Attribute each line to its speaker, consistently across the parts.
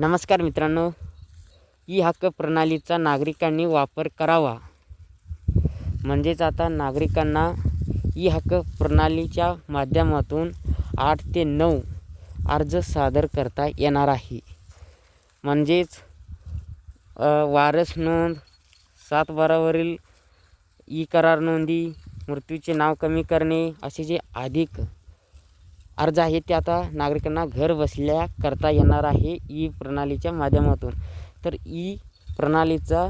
Speaker 1: नमस्कार मित्रांनो ई हक्क प्रणालीचा नागरिकांनी वापर करावा. म्हणजेच आता नागरिकांना ई हक्क प्रणालीच्या माध्यमातून आठ ते नऊ अर्ज सादर करता येणार आहे. म्हणजेच वारस नोंद सात बारावरील ई करार नोंदी मृत्यूचे नाव कमी करणे असे जे अधिक अर्ज आहेत ते आता नागरिकांना घर बसल्या करता येणार आहे ई प्रणालीच्या माध्यमातून. तर ई प्रणालीचा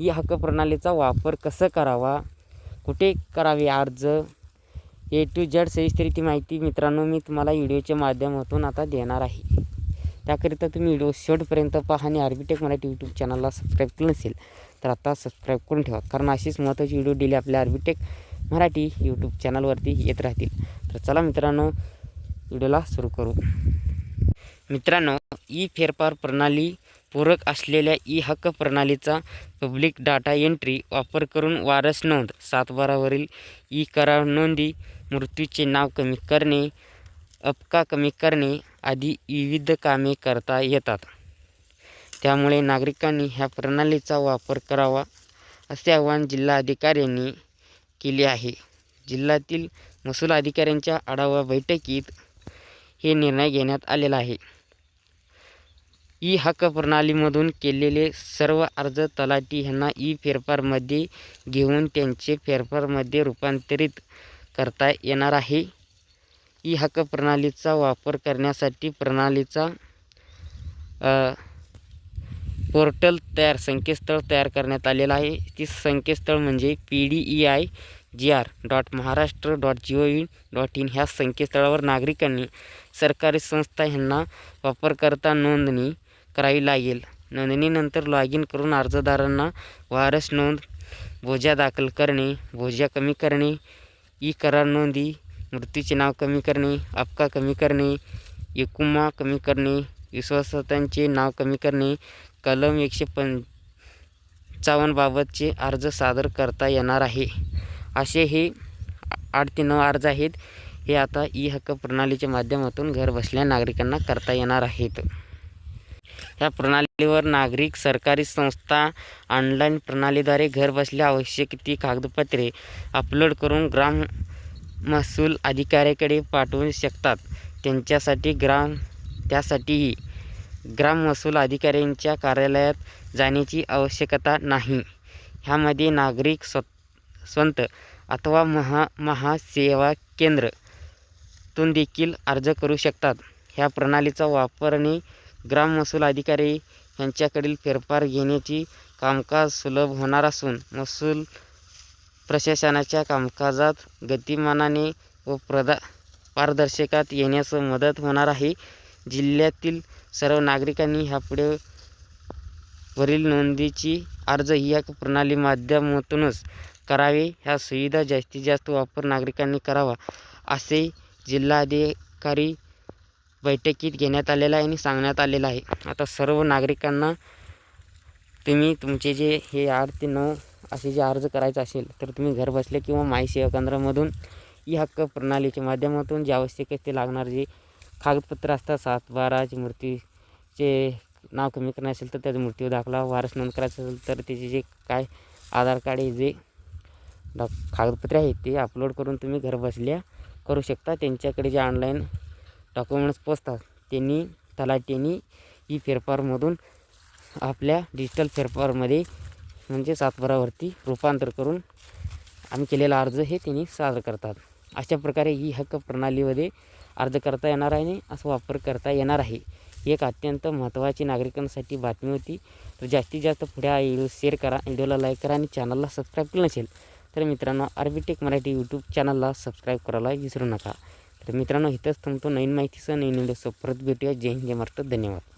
Speaker 1: ई हक्क प्रणालीचा वापर कसं करावा? कुठे करावे अर्ज? ए टू जेड सविस्तर ती माहिती मित्रांनो मी तुम्हाला व्हिडिओच्या माध्यमातून आता देणार आहे. त्याकरिता तुम्ही व्हिडिओ शेवटपर्यंत पहा आणि आर्बिटेक मराठी यूट्यूब चॅनलला सबस्क्राईब केलं नसेल तर आता सबस्क्राईब करून ठेवा. कारण अशीच महत्त्वाची व्हिडिओ डेली आपल्या आर्बिटेक मराठी यूट्यूब चॅनलवरती येत राहतील. तर चला मित्रांनो व्हिडिओला सुरू करू. मित्रांनो ई फेरफार प्रणाली पूरक असलेल्या ई हक्क प्रणालीचा पब्लिक डाटा एंट्री वापर करून वारस नोंद सातबारावरील ई करार नोंदी मृत्यूचे नाव कमी करणे अपका कमी करणे आदी विविध कामे करता येतात. त्यामुळे नागरिकांनी ह्या प्रणालीचा वापर करावा असे आवाहन जिल्हाधिकाऱ्यांनी केले आहे. जिल्ह्यातील महसूल अधिकाऱ्यांच्या आढावा बैठकीत हे निर्णय घेण्यात आलेला आहे. ई हक्क प्रणालीमधून केलेले सर्व अर्ज तलाठी यांना ई फेरफारमध्ये घेऊन त्यांचे फेरफारमध्ये रूपांतरित करता येणार आहे. ई हक्क प्रणालीचा वापर करण्यासाठी प्रणालीचा पोर्टल तयार संकेतस्थळ तयार करण्यात आलेलं आहे. ती संकेतस्थळ म्हणजे P D E I G R dot Maharashtra dot G O V dot in ह्या संकेतस्थळावर नागरिकांनी सरकारी संस्था ह्यांना वापरकर्ता नोंदणी करावी लागेल. नोंदणीनंतर लॉग इन करून अर्जदारांना वारस नोंद भोज्या दाखल करणे भोज्या कमी करणे ई करार नोंदी मृत्यूचे नाव कमी करणे अपका कमी करणे एकुमा कमी करणे विश्वासातांचे नाव कमी करणे कलम एकशे पंचावन्नबाबतचे अर्ज सादर करता येणार आहे. असे हे आठ ते नऊ अर्ज आहेत. हे आता ई हक्क प्रणालीच्या माध्यमातून घर बसल्या नागरिकांना करता येणार आहेत. या प्रणालीवर नागरिक सरकारी संस्था ऑनलाईन प्रणालीद्वारे घर बसल्या आवश्यक ती कागदपत्रे अपलोड करून ग्राम महसूल अधिकाऱ्याकडे पाठवू शकतात. त्यांच्यासाठी ग्राम त्यासाठीही ग्राम महसूल अधिकाऱ्यांच्या कार्यालयात जाण्याची आवश्यकता नाही. ह्यामध्ये नागरिक स्व स्वंत अथवा महा महासेवा केंद्र तून देखील अर्ज करू शकतात. ह्या प्रणालीचा वापरणे ग्राम महसूल अधिकारी यांच्याकडील फेरफार घेण्याची कामकाज सुलभ होणार असून महसूल प्रशासनाच्या कामकाजात गतिमानाने व प्रदा पारदर्शकात येण्यास मदत होणार आहे. जिल्ह्यातील सर्व नागरिकांनी ह्यापुढे वरील नोंदीची अर्ज ही या प्रणाली माध्यमातूनच करावे. ह्या सुविधा जास्तीत जास्त वापर नागरिकांनी करावा असे जिल्हाधिकारी बैठकीत घेण्यात आलेलं आहे आणि सांगण्यात आलेलं आहे. आता सर्व नागरिकांना तुम्ही तुमचे जे हे आठ ते नऊ असे जे अर्ज करायचा असेल तर तुम्ही घरबसल्या किंवा माई सेवा केंद्रामधून ई हक्क प्रणालीच्या माध्यमातून जे आवश्यक आहे ते लागणार जे कागदपत्र असतात सात मूर्तीचे नाव कमी करणे असेल तर त्याचा मृत्यू दाखला. वारस नोंद करायचं असेल तर त्याचे जे काय आधार कार्ड हे जे डॉ कागदपत्रे आहेत ते अपलोड करून तुम्ही घरबसल्या करू शकता. त्यांच्याकडे जे ऑनलाईन डॉक्युमेंट्स पोचतात त्यांनी तलाट्यांनी ई फेरफारमधून आपल्या डिजिटल फेरफारमध्ये म्हणजे सातबारावरती रूपांतर करून आम्ही केलेला अर्ज हे त्यांनी सादर करतात. अशा प्रकारे ही हक्क प्रणालीमध्ये अर्ज करता येणार आहे आणि असं वापर करता येणार आहे. एक अत्यंत महत्त्वाची नागरिकांसाठी बातमी होती. तर जास्तीत जास्त पुढे हा व्हिडिओ शेअर करा व्हिडिओला लाईक करा आणि चॅनलला सबस्क्राईब केलं नसेल तर मित्रांनो आर्बिटेक मराठी यूट्यूब चॅनलला सबस्क्राईब करायला विसरू नका. तर मित्रांनो इथंच थांबतो. नवीन माहितीसह नवीन व्हिडिओसह परत भेटूया. जय हिंद जय महाराष्ट्र. धन्यवाद.